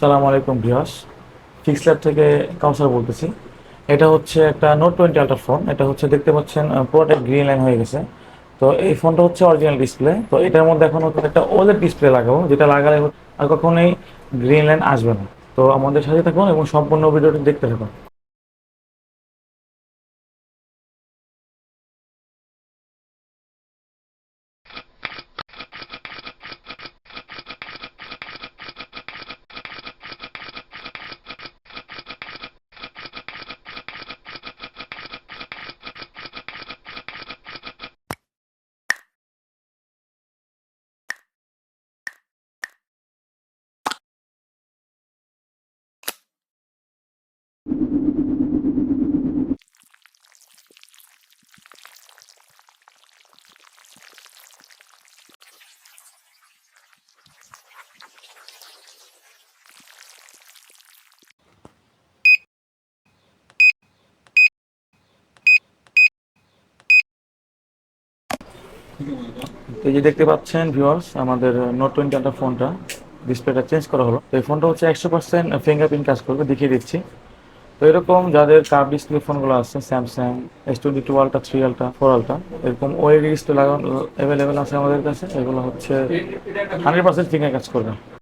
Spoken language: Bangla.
সালাম আলাইকুম ভিয়াস ফিক্স ল্যাব থেকে কাউসার বলতেছি। এটা হচ্ছে একটা নোট টোয়েন্টি আল্ট্রা ফোন এটা হচ্ছে দেখতে পাচ্ছেন পুরোটা গ্রিন লাইন হয়ে গেছে। তো এই ফোনটা হচ্ছে অরিজিনাল ডিসপ্লে তো এটার মধ্যে এখন হচ্ছে একটা ওলেড ডিসপ্লে লাগাবো, যেটা লাগালে আর কখনোই গ্রিন লাইন আসবে না। তো আমাদের সাথে থাকুন এবং সম্পূর্ণ ভিডিওটি দেখতে থাকুন। তো যে দেখতে পাচ্ছেন ভিউয়ার্স আমাদের নোট টোয়েন্টি আল্ট্রা ফোনটা ডিসপ্লেটা চেঞ্জ করা হলো। তো এই ফোনটা হচ্ছে একশো পার্সেন্ট ফিঙ্গারপ্রিন্ট কাজ করবে, দেখিয়ে দিচ্ছি। তো এরকম যাদের কার্ভ ডিসপ্লে ফোনগুলো আছে Samsung S twenty two ultra three ultra four ultra এরকম ওয়েড ডিসপ্লে লাগানো অ্যাভেলেবেল আছে আমাদের কাছে, এগুলো হচ্ছে হান্ড্রেড পার্সেন্ট ফিঙ্গার কাজ করবে।